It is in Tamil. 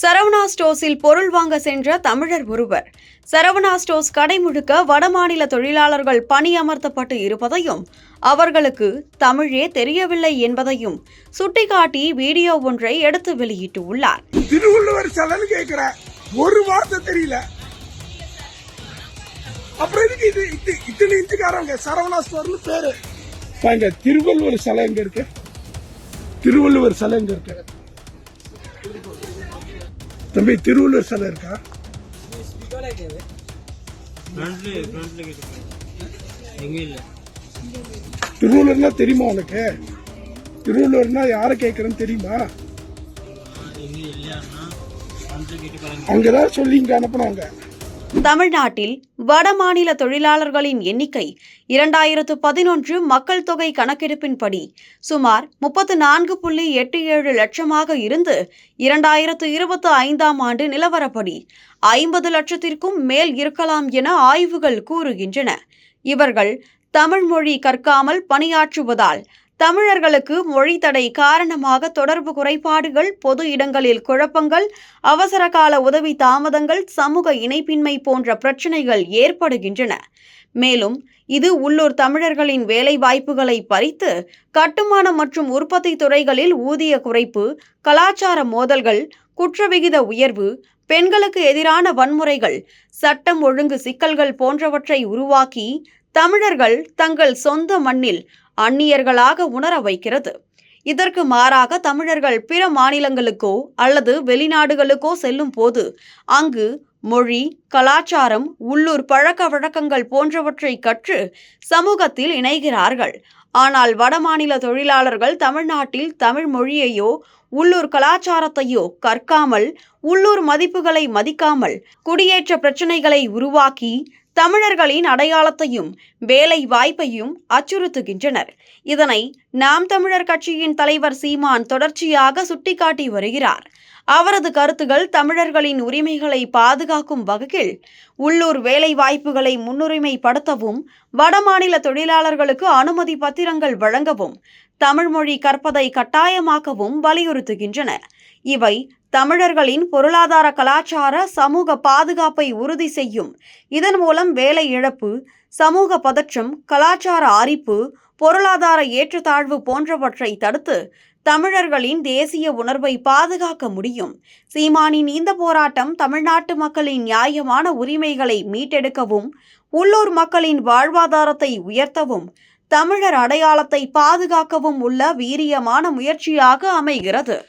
சரவணா ஸ்டோர்ஸில் பொருள் வாங்க சென்ற தமிழர் ஒருவர். சரவணா ஸ்டோர்ஸ் கடை முழுக்க வடமாநில தொழிலாளர்கள் பணியமர்த்தப்பட்டு இருப்பதையும் அவர்களுக்கு தமிழே தெரியவில்லை என்பதையும் சுட்டிக்காட்டி வீடியோ ஒன்றை எடுத்து வெளியிட்டுள்ளார் திருவள்ளுவர் சிலைன்னு கேட்கிற ஒரு வார்த்தை தெரியல. அப்புறம் எதுக்கு இது இது இத்தனை இன்ச்சுக்காரங்க சரவணா ஸ்டோர்னு பேரு. திருவள்ளுவர் சிலை எங்க இருக்கு. திருவள்ளுவர் சிலை எங்க இருக்கு. தம்பி திருவள்ளுவர் சிலை இருக்கா? திருவள்ளுவர்னா தெரியுமா உனக்கு? திருவள்ளுவர்னா யாரை கேட்கறேன்னு தெரியுமா? எங்க இல்லையான்னா அங்கதான் சொல்லி இங்க அனுப்புனாங்க. தமிழ்நாட்டில் வடமாநில தொழிலாளர்களின் எண்ணிக்கை இரண்டாயிரத்து பதினொன்று மக்கள் தொகை கணக்கெடுப்பின்படி சுமார் முப்பத்து நான்கு புள்ளி எட்டு ஏழு லட்சமாக இருந்து இரண்டாயிரத்து இருபத்தி ஐந்தாம் ஆண்டு நிலவரப்படி ஐம்பது லட்சத்திற்கும் மேல் இருக்கலாம் என ஆய்வுகள் கூறுகின்றன. இவர்கள் தமிழ் மொழி கற்காமல் பணியாற்றுவதால் தமிழர்களுக்கு மொழி தடை காரணமாக தொடர்பு குறைபாடுகள் பொது இடங்களில் குழப்பங்கள் அவசர கால உதவி தாமதங்கள் சமூக இணைப்பின்மை போன்ற பிரச்சனைகள் ஏற்படுகின்றன. மேலும் இது உள்ளூர் தமிழர்களின் வேலை வாய்ப்புகளை பறித்து கட்டுமான மற்றும் உற்பத்தி துறைகளில் ஊதிய குறைப்பு கலாச்சார மோதல்கள் குற்றவிகித உயர்வு பெண்களுக்கு எதிரான வன்முறைகள் சட்டம் ஒழுங்கு சிக்கல்கள் போன்றவற்றை உருவாக்கி தமிழர்கள் தங்கள் சொந்த மண்ணில் அந்நியர்களாக உணர வைக்கிறது. இதற்கு மாறாக தமிழர்கள் பிற மாநிலங்களுக்கோ அல்லது வெளிநாடுகளுக்கோ செல்லும் போது அங்கு மொழி கலாச்சாரம் உள்ளூர் பழக்க வழக்கங்கள் போன்றவற்றை கற்று சமூகத்தில் இணைகிறார்கள். ஆனால் வடமாநில தொழிலாளர்கள் தமிழ்நாட்டில் தமிழ் மொழியையோ உள்ளூர் கலாச்சாரத்தையோ கற்காமல் உள்ளூர் மதிப்புகளை மதிக்காமல் குடியேற்ற பிரச்சனைகளை உருவாக்கி தமிழர்களின் அடையாளத்தையும் வேலை வாய்ப்பையும் அச்சுறுத்துகின்றனர். இதனை நாம் தமிழர் கட்சியின் தலைவர் சீமான் தொடர்ச்சியாக சுட்டிக்காட்டி வருகிறார். அவரது கருத்துகள் தமிழர்களின் உரிமைகளை பாதுகாக்கும் வகையில் உள்ளூர் வேலை வாய்ப்புகளை முன்னுரிமைப்படுத்தவும் வடமாநில தொழிலாளர்களுக்கு அனுமதி பத்திரங்கள் வழங்கவும் தமிழ் மொழி கற்பதை கட்டாயமாக்கவும் வலியுறுத்துகின்றன. இவை தமிழர்களின் பொருளாதார கலாச்சார சமூக பாதுகாப்பை உறுதி செய்யும். இதன் மூலம் வேலை இழப்பு சமூக பதற்றம் கலாச்சார அரிப்பு பொருளாதார ஏற்றத்தாழ்வு போன்றவற்றை தடுத்து தமிழர்களின் தேசிய உணர்வை பாதுகாக்க முடியும். சீமானின் இந்த போராட்டம் தமிழ்நாட்டு மக்களின் நியாயமான உரிமைகளை மீட்டெடுக்கவும் உள்ளூர் மக்களின் வாழ்வாதாரத்தை உயர்த்தவும் தமிழர் அடையாளத்தை பாதுகாக்கவும் உள்ள வீரியமான முயற்சியாக அமைகிறது.